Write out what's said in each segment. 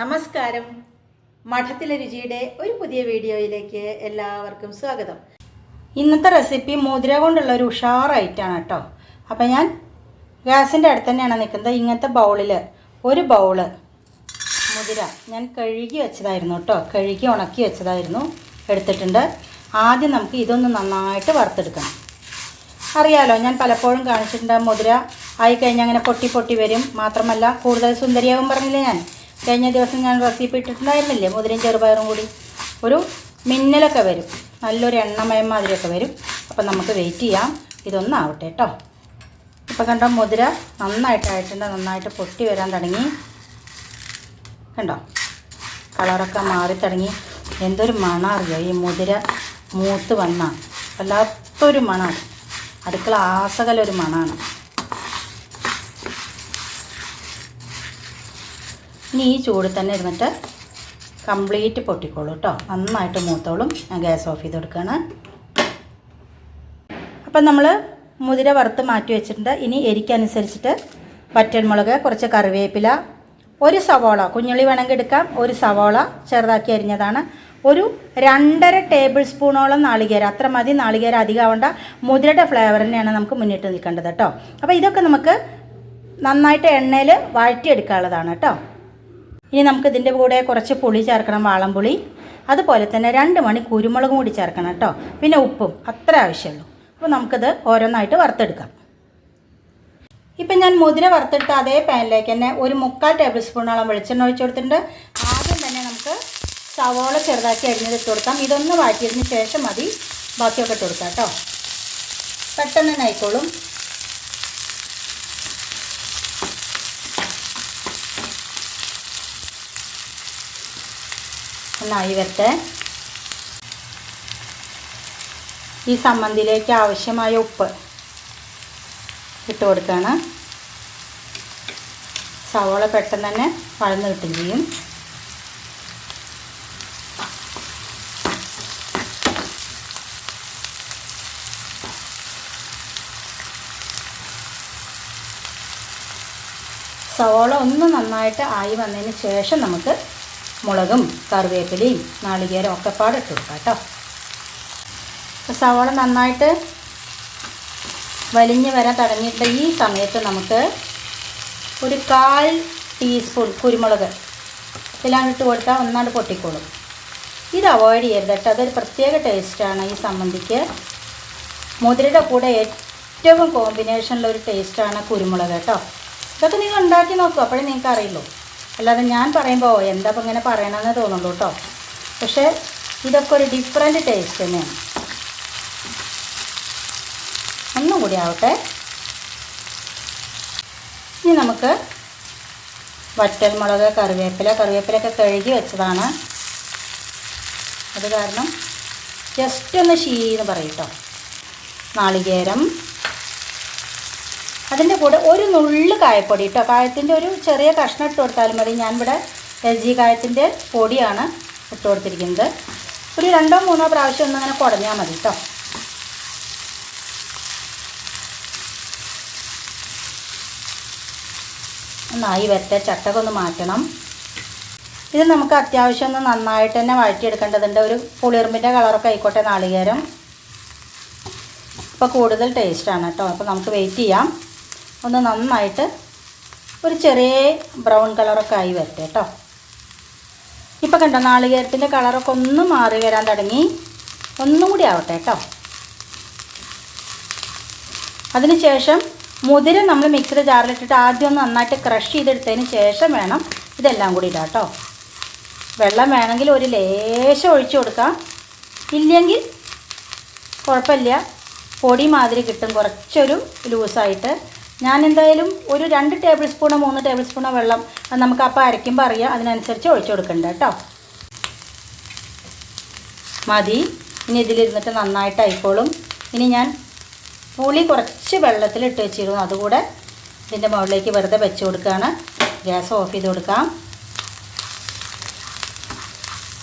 നമസ്കാരം. മഠത്തിലെ രുചിയുടെ ഒരു പുതിയ വീഡിയോയിലേക്ക് എല്ലാവർക്കും സ്വാഗതം. ഇന്നത്തെ റെസിപ്പി മുതിര കൊണ്ടുള്ള ഒരു ഉഷാറായിട്ടാണ് കേട്ടോ അപ്പം ഞാൻ ഗ്യാസിന്റെ അടുത്ത് തന്നെയാണ് നിൽക്കുന്നത്. ഇങ്ങനത്തെ ബൗളിൽ ഒരു ബൗൾ മുതിര ഞാൻ കഴുകി വെച്ചതായിരുന്നു കേട്ടോ കഴുകി ഉണക്കി വെച്ചതായിരുന്നു. എടുത്തിട്ടുണ്ട്. ആദ്യം നമുക്ക് ഇതൊന്ന് നന്നായിട്ട് വറുത്തെടുക്കണം. അറിയാലോ ഞാൻ പലപ്പോഴും കാണിച്ചിട്ടുണ്ട് മുതിര ആയിക്കഴിഞ്ഞാൽ അങ്ങനെ പൊട്ടി പൊട്ടി വരും. മാത്രമല്ല കൂടുതൽ സുന്ദരിയാവും പറഞ്ഞില്ലേ ഞാൻ? കഴിഞ്ഞ ദിവസം ഞാൻ റെസിപ്പി ഇട്ടിട്ടുണ്ടായിരുന്നില്ലേ? മുതിരയും ചെറുപയറും കൂടി. ഒരു മിന്നലൊക്കെ വരും. നല്ലൊരു എണ്ണമയം മാതിരിയൊക്കെ വരും. അപ്പം നമുക്ക് വെയിറ്റ് ചെയ്യാം. ഇതൊന്നാവട്ടെ കേട്ടോ ഇപ്പം കണ്ടോ മുതിര നന്നായിട്ട് ആയിട്ടുണ്ട് നന്നായിട്ട് പൊട്ടി വരാൻ തുടങ്ങി. കണ്ടോ? കളറൊക്കെ മാറി തുടങ്ങി. എന്തൊരു മണം അറിയോ? ഈ മുതിര മൂത്ത് വന്ന വല്ലാത്തൊരു മണമാണ് അടുക്കള ആസകലൊരു മണമാണ് ഇനി ഈ ചൂടിൽ തന്നെ ഇരുന്നിട്ട് കംപ്ലീറ്റ് പൊട്ടിക്കോളൂ കേട്ടോ നന്നായിട്ട് മൂത്തോളും ഞാൻ ഗ്യാസ് ഓഫ് ചെയ്ത് കൊടുക്കുകയാണ് അപ്പം നമ്മൾ മുതിര വറുത്ത് മാറ്റി വെച്ചിട്ടുണ്ട്. ഇനി എരിക്കനുസരിച്ചിട്ട് വറ്റൽമുളക് കുറച്ച് കറിവേപ്പില ഒരു സവോള കുഞ്ഞുള്ളി വേണമെങ്കിൽ എടുക്കാം. ഒരു സവോള ചെറുതാക്കി അരിഞ്ഞതാണ്. ഒരു രണ്ടര ടേബിൾ സ്പൂണോളം നാളികേരം. അത്ര മതി നാളികേരം അധികമാവേണ്ട. മുതിരയുടെ ഫ്ലേവറിനെയാണ് നമുക്ക് മുന്നിട്ട് നിൽക്കേണ്ടത് കേട്ടോ അപ്പോൾ ഇതൊക്കെ നമുക്ക് നന്നായിട്ട് എണ്ണയിൽ വഴറ്റിയെടുക്കാനുള്ളതാണ് കേട്ടോ ഇനി നമുക്ക് ഇതിന്റെ കൂടെ കുറച്ച് പുളി ചേർക്കണം വാളംപുളി. അതുപോലെ തന്നെ രണ്ട് മണി കുരുമുളകും കൂടി ചേർക്കണം കേട്ടോ. പിന്നെ ഉപ്പും അത്ര ആവശ്യമുള്ളൂ. അപ്പോൾ നമുക്കിത് ഓരോന്നായിട്ട് വറുത്തെടുക്കാം. ഇപ്പം ഞാൻ മുതിര വറുത്തെടുത്ത അതേ പാനിലേക്ക് തന്നെ ഒരു മുക്കാൽ ടേബിൾ സ്പൂണോളം വെളിച്ചെണ്ണ ഒഴിച്ചു കൊടുത്തിട്ടുണ്ട്. ആദ്യം തന്നെ നമുക്ക് സവോള ചെറുതാക്കി അരിഞ്ഞത് ഇട്ട് കൊടുക്കാം. ഇതൊന്ന് വാറ്റിയതിന് ശേഷം മതി ബാക്കിയൊക്കെ ഇട്ട് കൊടുക്കാം കേട്ടോ. പെട്ടെന്ന് തന്നെ ആയിക്കോളും. ഒന്നായി വരട്ടെ. ഈ സമ്മന്തിയിലേക്ക് ആവശ്യമായ ഉപ്പ് ഇട്ട് കൊടുക്കുകയാണ്. സവോള പെട്ടെന്ന് തന്നെ വഴന്ന് കിട്ടുകയും ചെയ്യും. സവോള ഒന്ന് നന്നായിട്ട് ആയി വന്നതിന് ശേഷം നമുക്ക് മുളകും കറിവേപ്പിലയും നാളികേരം ഒക്കെ പാടെ ഇട്ട് കൊടുക്കാം കേട്ടോ. സവോള നന്നായിട്ട് വലിഞ്ഞ് വരാൻ തുടങ്ങിയിട്ട് ഈ സമയത്ത് നമുക്ക് ഒരു കാൽ ടീസ്പൂൺ കുരുമുളക് ഇതിലാണ് ഇട്ട് കൊടുത്താൽ ഒന്നാണ്ട് പൊട്ടിക്കോളും. ഇത് അവോയ്ഡ് ചെയ്യരുത് കേട്ടോ. അതൊരു പ്രത്യേക ടേസ്റ്റാണ് ഈ സമ്മന്തിക്ക് മുതിരയുടെ കൂടെ ഏറ്റവും കോമ്പിനേഷനിലൊരു ടേസ്റ്റാണ് കുരുമുളക് കേട്ടോ. ഇതൊക്കെ നിങ്ങൾ ഉണ്ടാക്കി നോക്കൂ. അപ്പോഴേ നിങ്ങൾക്ക് അറിയുള്ളൂ അല്ലാതെ ഞാൻ പറയുമ്പോൾ എന്താ ഇപ്പം ഇങ്ങനെ പറയണമെന്ന് തോന്നുള്ളൂ കേട്ടോ. പക്ഷേ ഇതൊക്കെ ഒരു ഡിഫറെന്റ് ടേസ്റ്റ് തന്നെയാണ്. ഒന്നും കൂടി ആവട്ടെ. ഇനി നമുക്ക് വറ്റൽമുളക് കറിവേപ്പില കറിവേപ്പിലൊക്കെ കഴുകി വെച്ചതാണ്. അത് കാരണം ജസ്റ്റ് ഒന്ന് ഷീന്ന് പറയും കേട്ടോ നാളികേരം അതിന്റെ കൂടെ ഒരു നുള്ളു കായപ്പൊടി കേട്ടോ കായത്തിന്റെ ഒരു ചെറിയ കഷ്ണം ഇട്ട് കൊടുത്താലും മതി. ഞാനിവിടെ എൽ ജി കായത്തിന്റെ പൊടിയാണ് ഇട്ട് കൊടുത്തിരിക്കുന്നത്. ഒരു രണ്ടോ മൂന്നോ പ്രാവശ്യം ഒന്നങ്ങനെ കുടഞ്ഞാൽ മതി കേട്ടോ നന്നായി വരട്ടെ. ചട്ടക ഒന്ന് മാറ്റണം. ഇത് നമുക്ക് അത്യാവശ്യം ഒന്ന് നന്നായിട്ട് തന്നെ വഴറ്റിയെടുക്കേണ്ടതുണ്ട്. ഒരു പുളിർമ്പിന്റെ കളറൊക്കെ ആയിക്കോട്ടെ നാളികേരം. ഇപ്പോൾ കൂടുതൽ ടേസ്റ്റാണ് കേട്ടോ അപ്പോൾ നമുക്ക് വെയിറ്റ് ചെയ്യാം. ഒന്ന് നന്നായിട്ട് ഒരു ചെറിയ ബ്രൗൺ കളറൊക്കെ ആയി വരട്ടെ കേട്ടോ. ഇപ്പോൾ കണ്ടോ നാളികേരത്തിന്റെ കളറൊക്കെ ഒന്ന് മാറി വരാൻ തുടങ്ങി. ഒന്നും കൂടി ആവട്ടെ കേട്ടോ. അതിനുശേഷം മുതിര നമ്മൾ മിക്സിയുടെ ജാറിലിട്ടിട്ട് ആദ്യം ഒന്ന് നന്നായിട്ട് ക്രഷ് ചെയ്തെടുത്തതിന് ശേഷം വേണം ഇതെല്ലാം കൂടി ഇടാം കേട്ടോ. വെള്ളം വേണമെങ്കിൽ ഒരു ലേശം ഒഴിച്ചു കൊടുക്കാം. ഇല്ലെങ്കിൽ കുഴപ്പമില്ല. പൊടി മാതിരി കിട്ടും. കുറച്ചൊരു ലൂസായിട്ട് ഞാൻ എന്തായാലും ഒരു രണ്ട് ടേബിൾ സ്പൂണോ മൂന്ന് ടേബിൾ സ്പൂണോ വെള്ളം നമുക്ക് അപ്പം അരയ്ക്കുമ്പോൾ അറിയാം. അതിനനുസരിച്ച് ഒഴിച്ചു കൊടുക്കണ്ട കേട്ടോ. മതി. ഇനി ഇതിലിരുന്നിട്ട് നന്നായിട്ട് ആയിക്കോളും ഇനി ഞാൻ പുളി കുറച്ച് വെള്ളത്തിൽ ഇട്ട് വെച്ചിരുന്നു. അതുകൂടെ ഇതിന്റെ മുകളിലേക്ക് വെറുതെ വെച്ച് കൊടുക്കുകയാണ്. ഗ്യാസ് ഓഫ് ചെയ്ത് കൊടുക്കാം.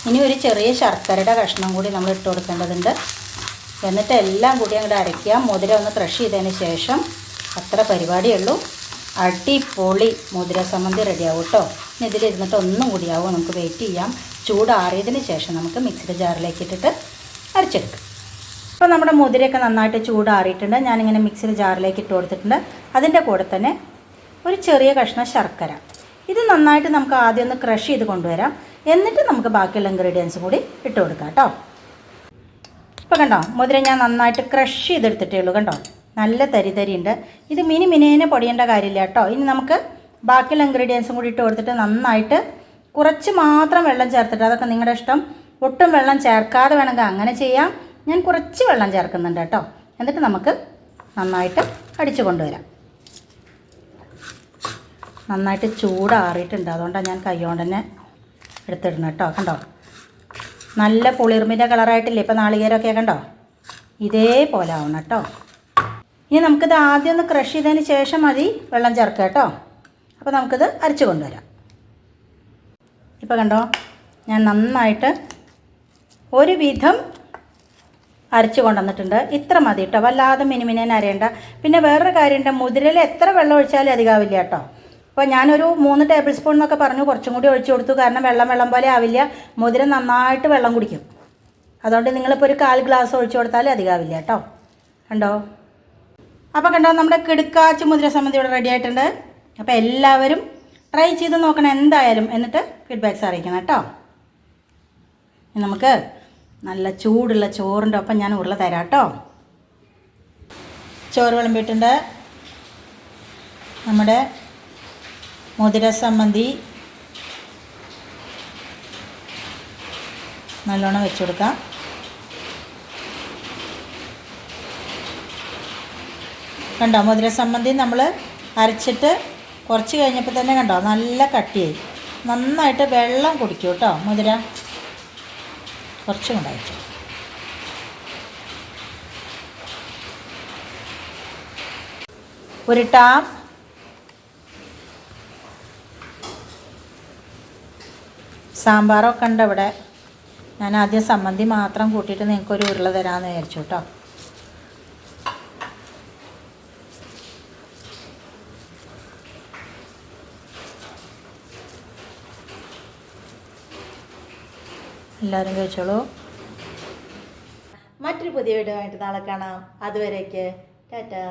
ഇനി ഒരു ചെറിയ ശർക്കരയുടെ കഷ്ണം കൂടി നമ്മൾ ഇട്ട് കൊടുക്കേണ്ടതുണ്ട്. എന്നിട്ട് എല്ലാം കൂടി അങ്ങോട്ട് അരയ്ക്കുക മുതിര ഒന്ന് ക്രഷ് ചെയ്തതിന് ശേഷം അത്ര പരിപാടിയുള്ളൂ. അടിപൊളി മുതിര സംബന്ധി റെഡിയാവും കേട്ടോ. ഇനി ഇതിലിരുന്നിട്ട് ഒന്നും കൂടി കൂടിയാവും നമുക്ക് വെയിറ്റ് ചെയ്യാം. ചൂടാറിയതിന് ശേഷം നമുക്ക് മിക്സിയുടെ ജാറിലേക്ക് ഇട്ടിട്ട് അരച്ചെടുക്കാം. അപ്പോൾ നമ്മുടെ മുതിരയൊക്കെ നന്നായിട്ട് ചൂടാറിയിട്ടുണ്ട് ഞാനിങ്ങനെ മിക്സിയുടെ ജാറിലേക്ക് ഇട്ട് കൊടുത്തിട്ടുണ്ട്. അതിന്റെ കൂടെ തന്നെ ഒരു ചെറിയ കഷ്ണം ശർക്കര. ഇത് നന്നായിട്ട് നമുക്ക് ആദ്യം ഒന്ന് ക്രഷ് ചെയ്ത് കൊണ്ടുവരാം. എന്നിട്ട് നമുക്ക് ബാക്കിയുള്ള ഇൻഗ്രീഡിയൻസും കൂടി ഇട്ട് കൊടുക്കാം കേട്ടോ. ഇപ്പോൾ കണ്ടോ മുതിര ഞാൻ നന്നായിട്ട് ക്രഷ് ചെയ്തെടുത്തിട്ടേ ഉള്ളൂ കണ്ടോ? നല്ല തരി തരി ഉണ്ട് ഇത് മിനി മിനേനെ പൊടിയേണ്ട കാര്യമില്ല കേട്ടോ. ഇനി നമുക്ക് ബാക്കിയുള്ള ഇൻഗ്രീഡിയൻസും കൂടി ഇട്ട് കൊടുത്തിട്ട് നന്നായിട്ട് കുറച്ച് മാത്രം വെള്ളം ചേർത്തിട്ട് അതൊക്കെ നിങ്ങളുടെ ഇഷ്ടം ഒട്ടും വെള്ളം ചേർക്കാതെ വേണമെങ്കിൽ അങ്ങനെ ചെയ്യാം. ഞാൻ കുറച്ച് വെള്ളം ചേർക്കുന്നുണ്ട് കേട്ടോ. എന്നിട്ട് നമുക്ക് നന്നായിട്ട് അടിച്ചു കൊണ്ടുവരാം. നന്നായിട്ട് ചൂടാറിയിട്ടുണ്ട്. അതുകൊണ്ടാണ് ഞാൻ കൈകൊണ്ട് തന്നെ എടുത്തിടുന്നത് കേട്ടോ. കണ്ടോ? നല്ല പുളിർമിന്റെ കളറായിട്ടില്ലേ? ഇപ്പോൾ നാളികേരമൊക്കെ കണ്ടോ? ഇതേപോലെ ആവണം കേട്ടോ. ഇനി നമുക്കിത് ആദ്യം ഒന്ന് ക്രഷ് ചെയ്തതിന് ശേഷം മതി വെള്ളം ചേർക്കുക കേട്ടോ. അപ്പോൾ നമുക്കിത് അരച്ച് കൊണ്ടുവരാം. ഇപ്പോൾ കണ്ടോ? ഞാൻ നന്നായിട്ട് ഒരുവിധം അരച്ച് കൊണ്ടുവന്നിട്ടുണ്ട്. ഇത്ര മതി കേട്ടോ. വല്ലാതെ മിനിമിനേനെ അരയണ്ട. പിന്നെ വേറൊരു കാര്യമുണ്ട് മുതിരയിൽ എത്ര വെള്ളം ഒഴിച്ചാലും അധികമാവില്ല കേട്ടോ. അപ്പോൾ ഞാനൊരു മൂന്ന് ടേബിൾ സ്പൂൺ എന്നൊക്കെ പറഞ്ഞു. കുറച്ചും കൂടി ഒഴിച്ചു കൊടുത്തു. കാരണം വെള്ളം വെള്ളം പോലെ ആവില്ല. മുതിര നന്നായിട്ട് വെള്ളം കുടിക്കും. അതുകൊണ്ട് നിങ്ങളിപ്പോൾ ഒരു കാൽ ഗ്ലാസ് ഒഴിച്ചു കൊടുത്താലും അധികമാവില്ല കേട്ടോ. കണ്ടോ? അപ്പോൾ കണ്ടോ നമ്മുടെ കിടുക്കാച്ചു മുതിര സമിതി ഇവിടെ റെഡി ആയിട്ടുണ്ട്. അപ്പോൾ എല്ലാവരും ട്രൈ ചെയ്ത് നോക്കണം എന്തായാലും എന്നിട്ട് ഫീഡ്ബാക്ക്സ് അറിയിക്കണം കേട്ടോ. നമുക്ക് നല്ല ചൂടുള്ള ചോറിന്റെ ഒപ്പം ഞാൻ ഉരുള തരാം കേട്ടോ. ചോറ് വിളമ്പിയിട്ടുണ്ട്. നമ്മുടെ മുതിര സംബന്ധി നല്ലോണം വെച്ചു കൊടുക്കാം. കണ്ടോ? മധുരസമ്മന്തി നമ്മൾ അരച്ചിട്ട് കുറച്ച് കഴിഞ്ഞപ്പോൾ തന്നെ കണ്ടോ? നല്ല കട്ടിയായി. നന്നായിട്ട് വെള്ളം കുടിക്കും കേട്ടോ മധുര. കുറച്ചും കൂടെ അയച്ചു ഉരുട്ടാം. സാമ്പാറൊക്കെ ഉണ്ട് ഇവിടെ ഞാൻ ആദ്യം സമ്മന്തി മാത്രം കൂട്ടിയിട്ട് നിങ്ങൾക്കൊരു ഉരുള തരാമെന്ന് വിചാരിച്ചു കേട്ടോ. എല്ലാവരും കഴിച്ചോളൂ. മറ്റൊരു പുതിയ വീഡിയോ ആയിട്ട് നാളെ കാണാം. അതുവരേക്ക് ടാറ്റാ.